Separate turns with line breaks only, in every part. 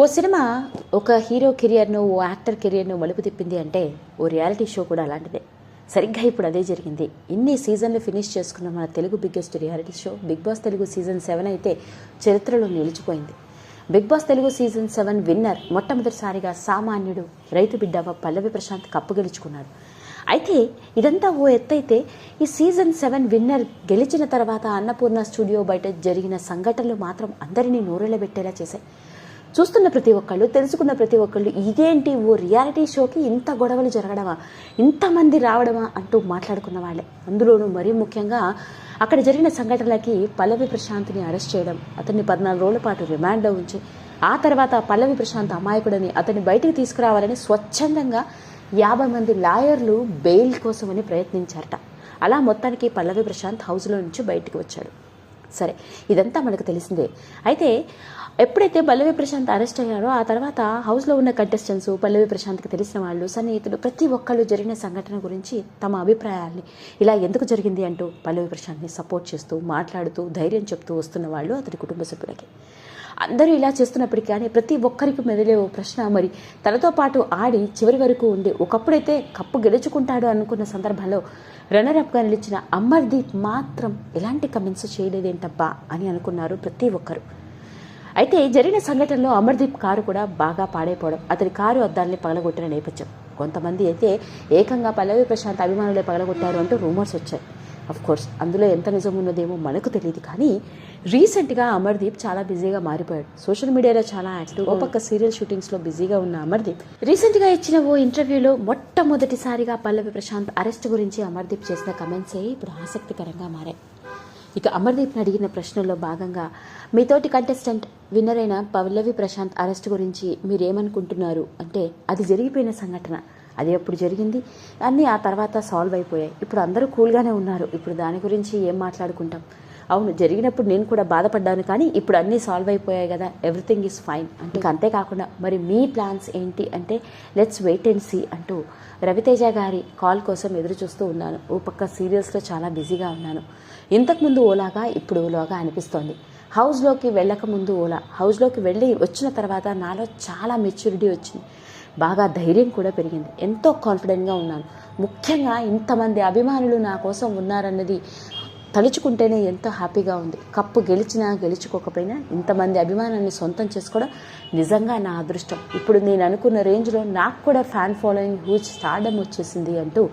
ఓ cinema ఒక hero కెరియర్ను ఓ యాక్టర్ కెరియర్ను మలుపు తిప్పింది అంటే ఓ రియాలిటీ షో కూడా అలాంటిదే. సరిగ్గా ఇప్పుడు అదే జరిగింది. ఇన్ని సీజన్లు ఫినిష్ చేసుకున్న మన Telugu biggest reality show Bigg Boss Telugu season seven అయితే చరిత్రలో నిలిచిపోయింది. Bigg Boss Telugu season seven winner మొట్టమొదటిసారిగా సామాన్యుడు రైతు బిడ్డ పల్లవి ప్రశాంత్ కప్పు గెలుచుకున్నాడు. అయితే ఇదంతా ఓ ఎత్తైతే ఈ సీజన్ సెవెన్ విన్నర్ గెలిచిన తర్వాత అన్నపూర్ణ స్టూడియో బయట జరిగిన సంఘటనలు మాత్రం అందరినీ నోరెళ్ళబెట్టేలా చేశాయి. చూస్తున్న ప్రతి ఒక్కళ్ళు తెలుసుకున్న ప్రతి ఒక్కళ్ళు ఇదేంటి ఓ రియాలిటీ షోకి ఇంత గొడవలు జరగడమా ఇంతమంది రావడమా అంటూ మాట్లాడుకున్న వాళ్ళే. అందులోనూ మరీ ముఖ్యంగా అక్కడ జరిగిన సంఘటనలకి పల్లవి ప్రశాంత్ని అరెస్ట్ చేయడం అతన్ని పద్నాలుగు రోజుల పాటు రిమాండ్లో ఉంచి ఆ తర్వాత పల్లవి ప్రశాంత్ అమాయకుడని అతన్ని బయటికి తీసుకురావాలని స్వచ్ఛందంగా యాభై మంది లాయర్లు బెయిల్ కోసమని ప్రయత్నించారట. అలా మొత్తానికి పల్లవి ప్రశాంత్ హౌస్లో నుంచి బయటికి వచ్చాడు. సరే ఇదంతా మనకు తెలిసిందే. అయితే ఎప్పుడైతే పల్లవి ప్రశాంత్ అరెస్ట్ అయ్యారో ఆ తర్వాత హౌస్లో ఉన్న కంటెస్టెంట్స్ పల్లవి ప్రశాంత్కి తెలిసిన వాళ్ళు సన్నిహితులు ప్రతి ఒక్కళ్ళు జరిగిన సంఘటన గురించి తమ అభిప్రాయాల్ని ఇలా ఎందుకు జరిగింది అంటూ పల్లవి ప్రశాంత్ని సపోర్ట్ చేస్తూ మాట్లాడుతూ ధైర్యం చెప్తూ వస్తున్న వాళ్ళు అతని కుటుంబ సభ్యులకి. అందరూ ఇలా చేస్తున్నప్పటికీ కానీ ప్రతి ఒక్కరికి మెదిలే ఓ ప్రశ్న. మరి తనతో పాటు ఆడి చివరి వరకు ఉండి ఒకప్పుడైతే కప్పు గెలుచుకుంటాడు అనుకున్న సందర్భంలో రన్నరప్గా నిలిచిన అమర్దీప్ మాత్రం ఎలాంటి కమెంట్స్ చేయలేదేంటబ్బా అని అనుకున్నారు ప్రతి ఒక్కరు. అయితే జరిగిన సంఘటనలో అమర్దీప్ కారు కూడా బాగా పాడైపోవడం అతని కారు అద్దాల్ని పగలగొట్టిన నేపథ్యం. కొంతమంది అయితే ఏకంగా పల్లవి ప్రశాంత్ అభిమానులే పగలగొట్టారు అంటూ రూమర్స్ వచ్చాయి. కోర్స్ అందులో ఎంత నిజం ఉన్నదేమో మనకు తెలియదు కానీ రీసెంట్గా అమర్దీప్ చాలా బిజీగా మారిపోయాడు. సోషల్ మీడియాలో చాలా యాక్టివ్. ఓ పక్క సీరియల్ షూటింగ్స్లో బిజీగా ఉన్న అమర్దీప్. రీసెంట్గా ఇచ్చిన ఓ ఇంటర్వ్యూలో మొట్టమొదటిసారిగా పల్లవి ప్రశాంత్ అరెస్ట్ గురించి అమర్దీప్ చేసిన కమెంట్సే ఇప్పుడు ఆసక్తికరంగా మారాయి. ఇక అమర్దీప్ని అడిగిన ప్రశ్నల్లో భాగంగా మీతోటి కంటెస్టెంట్ విన్నర్ అయిన పల్లవి ప్రశాంత్ అరెస్ట్ గురించి మీరేమనుకుంటున్నారు? అంటే అది జరిగిపోయిన సంఘటన. అది అప్పుడు జరిగింది? అన్నీ ఆ తర్వాత సాల్వ్ అయిపోయాయి. ఇప్పుడు అందరూ కూల్గానే ఉన్నారు. ఇప్పుడు దాని గురించి ఏం మాట్లాడుకుంటాం? అవును జరిగినప్పుడు నేను కూడా బాధపడ్డాను కానీ ఇప్పుడు అన్నీ సాల్వ్ అయిపోయాయి కదా. ఎవ్రీథింగ్ ఈజ్ ఫైన్ అంటే అంతేకాకుండా మరి మీ ప్లాన్స్ ఏంటి అంటే లెట్స్ వెయిట్ అండ్ సీ అంటూ రవితేజ గారి కాల్ కోసం ఎదురు చూస్తూ ఉన్నాను. ఓ పక్క సీరియల్స్లో చాలా బిజీగా ఉన్నాను. ఇంతకుముందు ఓలాగా ఇప్పుడు ఓలాగా అనిపిస్తోంది. హౌస్లోకి వెళ్ళక ముందు ఓలా. హౌస్లోకి వెళ్ళి వచ్చిన తర్వాత నాలో చాలా మెచ్యూరిటీ వచ్చింది. బాగా ధైర్యం కూడా పెరిగింది. ఎంతో కాన్ఫిడెంట్గా ఉన్నాను. ముఖ్యంగా ఇంతమంది అభిమానులు నా కోసం ఉన్నారన్నది తలుచుకుంటేనే ఎంతో హ్యాపీగా ఉంది. కప్పు గెలిచినా గెలుచుకోకపోయినా ఇంతమంది అభిమానాన్ని సొంతం చేసుకోవడం నిజంగా నా అదృష్టం. ఇప్పుడు నేను అనుకున్న రేంజ్లో నాకు కూడా ఫ్యాన్ ఫాలోయింగ్ హ్యూజ్ స్టార్డమ్ వచ్చేసింది అంటూ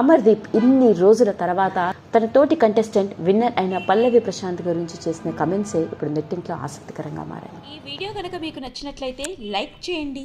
అమర్దీప్ ఇన్ని రోజుల తర్వాత తన తోటి కంటెస్టెంట్ విన్నర్ అయిన పల్లవి ప్రశాంత్ గురించి చేసిన కమెంట్సే ఇప్పుడు నెట్టింట్లో ఆసక్తికరంగా మారాయి.
ఈ వీడియో కనుక మీకు నచ్చినట్లయితే లైక్ చేయండి.